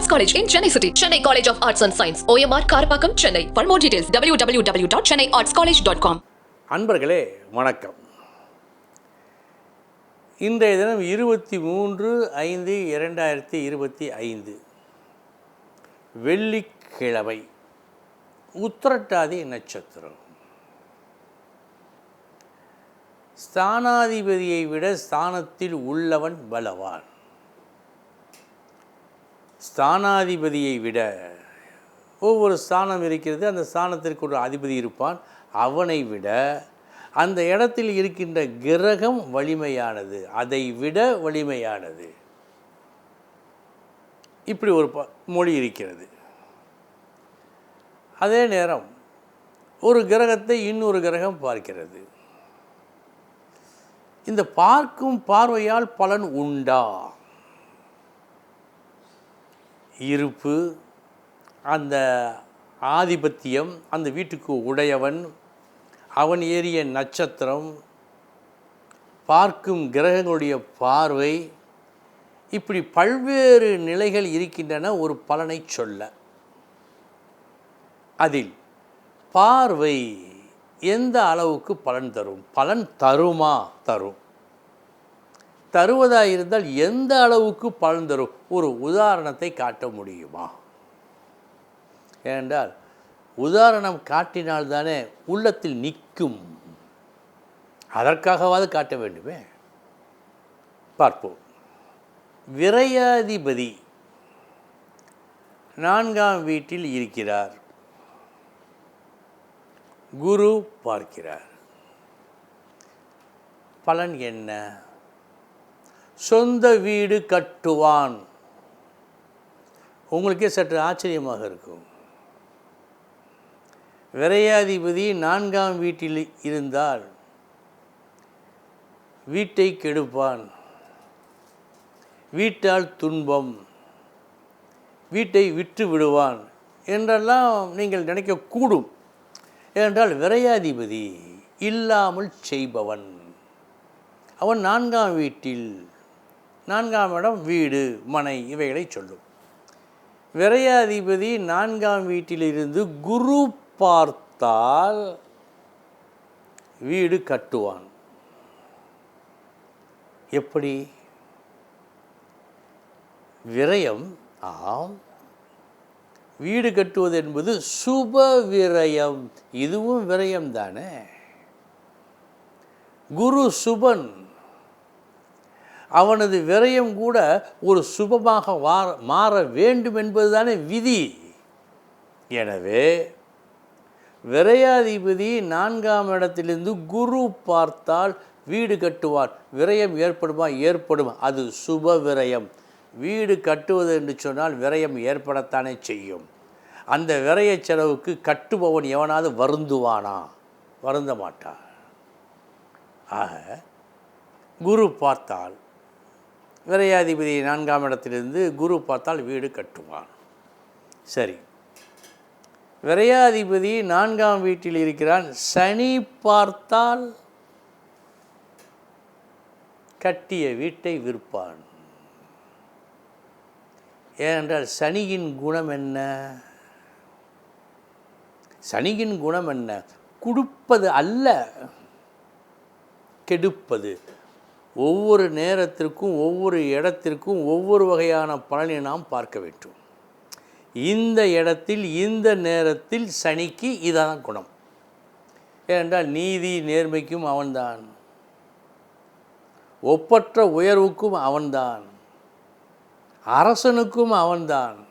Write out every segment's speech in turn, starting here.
Arts college in Chennai city Chennai college of arts and science OMR Karapakkam Chennai for more details W W W dot Chennai arts college dot com அன்பர்களே வணக்கம் இன்றைய தினம் இருபத்தி மூன்று ஐந்து இரண்டாயிரத்தி இருபத்தி ஐந்து வெள்ளிக்கிழமை உத்தரட்டாதி நட்சத்திரம் ஸ்தானாதிபதியை விட ஸ்தானத்தில் உள்ளவன் பலவான் ஸ்தானாதிபதியை விட ஒவ்வொரு ஸ்தானம் இருக்கிறது அந்த ஸ்தானத்திற்கு ஒரு அதிபதி இருப்பான். அவனை விட அந்த இடத்தில் இருக்கின்ற கிரகம் வலிமையானது அதை விட வலிமையானது. இப்படி ஒரு ப மொழி இருக்கிறது. அதே நேரம் ஒரு கிரகத்தை இன்னொரு கிரகம் பார்க்கிறது. இந்த பார்க்கும் பார்வையால் பலன் உண்டா? இருப்பு அந்த ஆதிபத்தியம் அந்த வீட்டுக்கு உடையவன் அவன் ஏறிய நட்சத்திரம் பார்க்கும் கிரகங்களுடைய பார்வை இப்படி பல்வேறு நிலைகள் இருக்கின்றன ஒரு பலனை சொல்ல. அதில் பார்வை எந்த அளவுக்கு பலன் தரும்? பலன் தருமா? தரும். தருவதாக இருந்தால் எந்த அளவுக்கு பலன் தரும்? ஒரு உதாரணத்தை காட்ட முடியுமா? ஏனென்றால் உதாரணம் காட்டினால்தானே உள்ளத்தில் நிற்கும். அதற்காகவாது காட்ட வேண்டுமே? பார்ப்போம். விரையாதிபதி நான்காம் வீட்டில் இருக்கிறார். குரு பார்க்கிறார். பலன் என்ன? சொந்த வீடு கட்டுவான். உங்களுக்கே சற்று ஆச்சரியமாக இருக்கும். விரையாதிபதி நான்காம் வீட்டில் இருந்தால் வீட்டை கெடுப்பான். வீட்டால் துன்பம். வீட்டை விற்று விடுவான் என்றெல்லாம் நீங்கள் நினைக்கக்கூடும். ஏனென்றால் விரையாதிபதி இல்லாமல் செய்பவன். அவன் நான்காம் வீட்டில் நான்காம் இடம் வீடு மனை இவைகளை சொல்லும். விரையாதிபதி நான்காம் வீட்டிலிருந்து குரு பார்த்தால் வீடு கட்டுவான். எப்படி? விரயம் ஆம். வீடு கட்டுவது என்பது சுப விரயம். இதுவும் விரயம் தானே? குரு சுபன் அவனது விரயம் கூட ஒரு சுபமாக வார மாற வேண்டும் என்பதுதானே விதி. எனவே விரையாதிபதி நான்காம் இடத்திலிருந்து குரு பார்த்தால் வீடு கட்டுவார் விரயம் ஏற்படுமா? ஏற்படும். அது சுப விரயம். வீடு கட்டுவது என்று சொன்னால் விரயம் ஏற்படத்தானே செய்யும். அந்த விரைய செலவுக்கு கட்டுபவன் எவனாவது வருந்துவானா? வருந்த மாட்டான். ஆக குரு பார்த்தால் விரையாதிபதி நான்காம் இடத்திலிருந்து குரு பார்த்தால் வீடு கட்டுவான். சரி. விரையாதிபதி நான்காம் வீட்டில் இருக்கிறான். சனி பார்த்தால் கட்டிய வீட்டை விற்பான். ஏனென்றால் சனியின் குணம் என்ன? சனியின் குணம் என்ன? கொடுப்பது அல்ல கெடுப்பது. ஒவ்வொரு நேரத்திற்கும் ஒவ்வொரு இடத்திற்கும் ஒவ்வொரு வகையான பலனை நாம் பார்க்க வேண்டும். இந்த இடத்தில் இந்த நேரத்தில் சனிக்கு இதான் குணம். ஏனென்றால் நீதி நேர்மைக்கும் அவன்தான். ஒப்பற்ற உயர்வுக்கும் அவன்தான். அரசனுக்கும் அவன்தான்.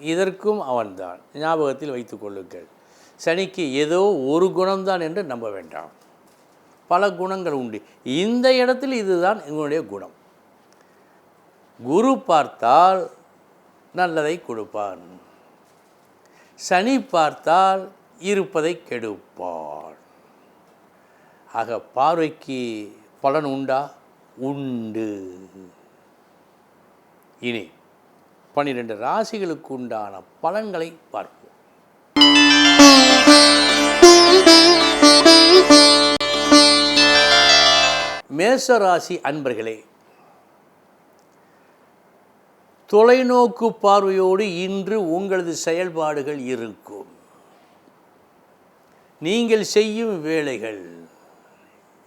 இதற்கும் அவன்தான். ஞாபகத்தில் வைத்துக்கொள்ளுங்கள் சனிக்கு ஏதோ ஒரு குணம்தான் என்று நம்ப வேண்டாம். பல குணங்கள் உண்டு. இந்த இடத்தில் இதுதான் எங்களுடைய குணம். குரு பார்த்தால் நல்லதை கொடுப்பான். சனி பார்த்தால் இருப்பதை கெடுப்பான். ஆக பார்வைக்கு பலன் உண்டா? உண்டு. இனி பன்னிரெண்டு ராசிகளுக்கு உண்டான பலன்களை பார்ப்போம். மேசராசி அன்பர்களே தொலைநோக்கு பார்வையோடு இன்று உங்களது செயல்பாடுகள் இருக்கும். நீங்கள் செய்யும் வேலைகள்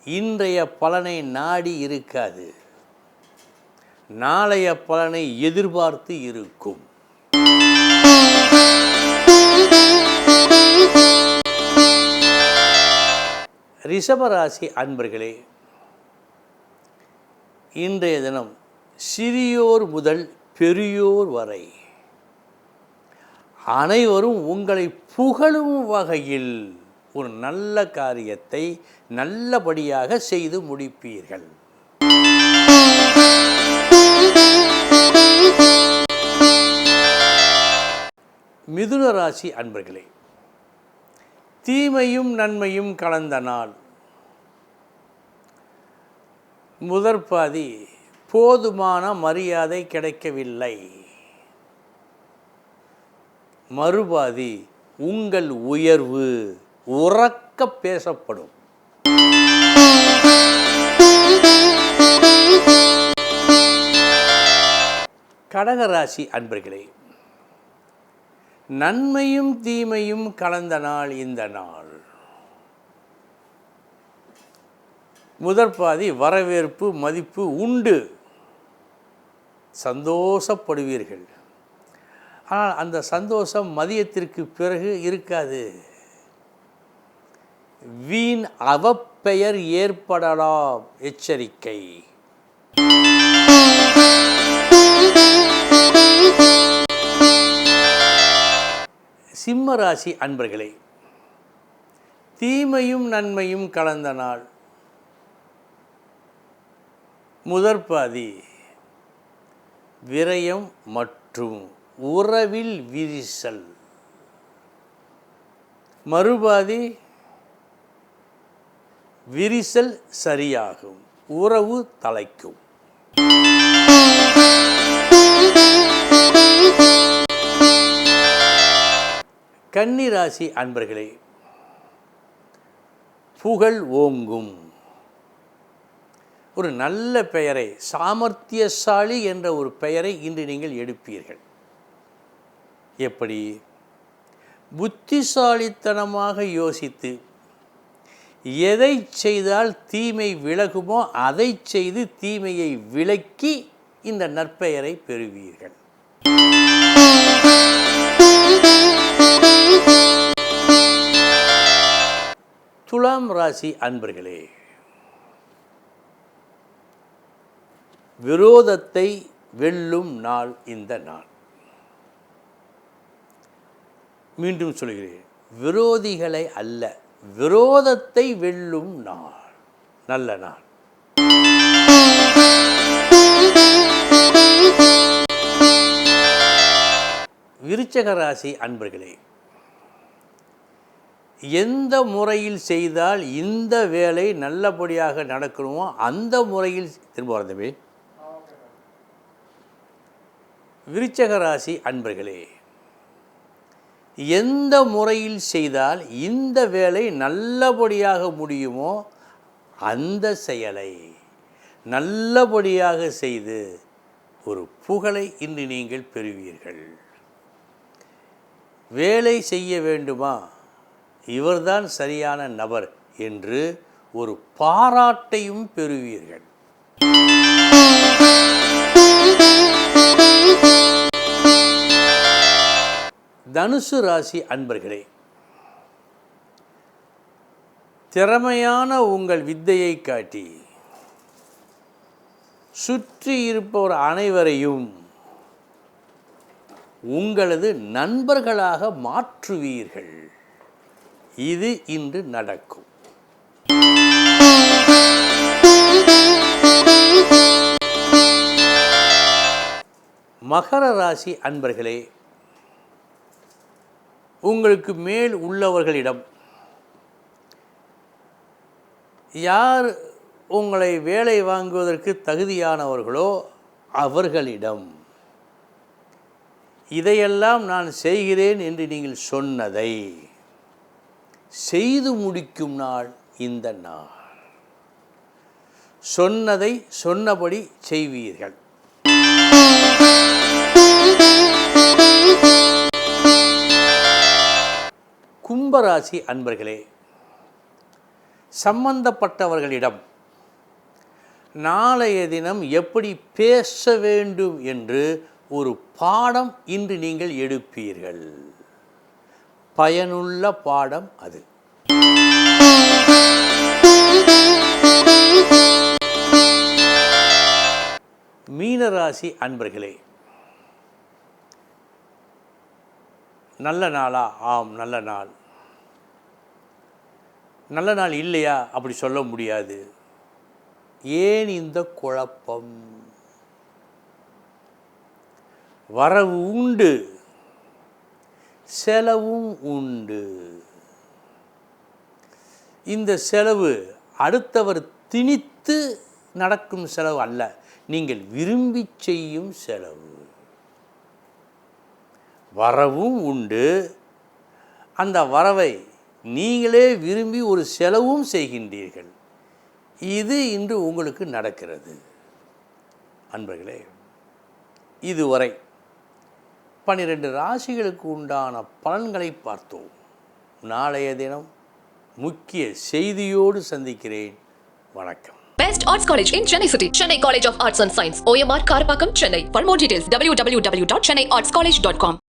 இன்றைய பலனை நாடி இருக்காது. நாளைய பலனை எதிர்பார்த்து இருக்கும். ரிஷபராசி அன்பர்களே இன்றைய தினம் சிறியோர் முதல் பெரியோர் வரை அனைவரும் உங்களை புகழும் வகையில் ஒரு நல்ல காரியத்தை நல்லபடியாக செய்து முடிப்பீர்கள். மிதுன ராசி அன்பர்களே தீமையும் நன்மையும் கலந்த நாள். முதற்பாதி போதுமான மரியாதை கிடைக்கவில்லை. மறுபாதி உங்கள் உயர்வு உறக்க பேசப்படும். கடகராசி அன்பர்களே நன்மையும் தீமையும் கலந்த நாள் இந்த நாள். முதற்பாதி வரவேற்பு மதிப்பு உண்டு. சந்தோஷப்படுவீர்கள். ஆனால் அந்த சந்தோஷம் மதியத்திற்கு பிறகு இருக்காது. வீண் அவப்பெயர் ஏற்படலாம். எச்சரிக்கை. சிம்மராசி அன்பர்களே தீமையும் நன்மையும் கலந்த நாள். முதற்பாதி விரயம் மற்றும் உறவில் விரிசல். மறுபாதி விரிசல் சரியாகும் உறவு தலைக்கும். கன்னிராசி அன்பர்களே புகழ் ஓங்கும். ஒரு நல்ல பெயரை சாமர்த்தியசாலி என்ற ஒரு பெயரை இன்று நீங்கள் எடுப்பீர்கள். எப்படி? புத்திசாலித்தனமாக யோசித்து எதை செய்தால் தீமை விலகுமோ அதை செய்து தீமையை விலக்கி இந்த நற்பெயரை பெறுவீர்கள். துலாம் ராசி அன்பர்களே விரோதத்தை வெல்லும் நாள் இந்த நாள். மீண்டும் சொல்கிறேன் விரோதிகளை அல்ல விரோதத்தை வெல்லும் நாள் நல்ல நாள். விருச்சக ராசி அன்பர்களே எந்த முறையில் செய்தால் இந்த வேலை நல்லபடியாக நடக்கணுமோ அந்த முறையில் திரும்ப வரதுமே விருச்சக ராசி அன்பர்களே எந்த முறையில் செய்தால் இந்த வேலை நல்லபடியாக முடியுமோ அந்த செயலை நல்லபடியாக செய்து ஒரு புகழை இன்று நீங்கள் பெறுவீர்கள். வேலை செய்ய வேண்டுமா? இவர்தான் சரியான நபர் என்று ஒரு பாராட்டையும் பெறுவீர்கள். தனுசு ராசி அன்பர்களே திறமையான உங்கள் வித்தையை காட்டி சுற்றி இருப்பவர் அனைவரையும் உங்களது நண்பர்களாக மாற்றுவீர்கள். இது இன்று நடக்கும். மகர ராசி அன்பர்களே உங்களுக்கு மேல் உள்ளவர்களிடம் யார் உங்களை வேலை வாங்குவதற்கு தகுதியானவர்களோ அவர்களிடம். இதையெல்லாம் நான் செய்கிறேன் என்று நீங்கள் சொன்னதை செய்து முடிக்கும் நாள் இந்த நாள். சொன்னதை சொன்னபடி செய்வீர்கள். கும்பராசி அன்பர்களே சம்பந்தப்பட்டவர்களிடம் நாளைய தினம் எப்படி பேச வேண்டும் என்று ஒரு பாடம் இன்று நீங்கள் எடுப்பீர்கள். பயனுள்ள பாடம் அது. மீனராசி அன்பர்களே நல்ல நாளா? ஆம் நல்ல நாள். நல்ல நாள் இல்லையா? அப்படி சொல்ல முடியாது. ஏன் இந்த குழப்பம்? வரவு உண்டு. செலவும் உண்டு. இந்த செலவு அடுத்தவர் திணித்து நடக்கும் செலவு அல்ல. நீங்கள் விரும்பி செய்யும் செலவு. வரவும் உண்டு அந்த வரவை நீங்களே விரும்பி ஒரு செலவும் செய்கின்றீர்கள் இது இன்று உங்களுக்கு நடக்கிறது அன்பர்களே இதுவரை பன்னிரண்டு ராசிகளுக்கு உண்டான பலன்களை பார்த்தோம் நாளைய தினம் முக்கிய செய்தியோடு சந்திக்கிறேன் வணக்கம் Best Arts College in Chennai City. Chennai College of Arts and Science. OMR dot Chennai. For more details, www.chennaiartscollege.com.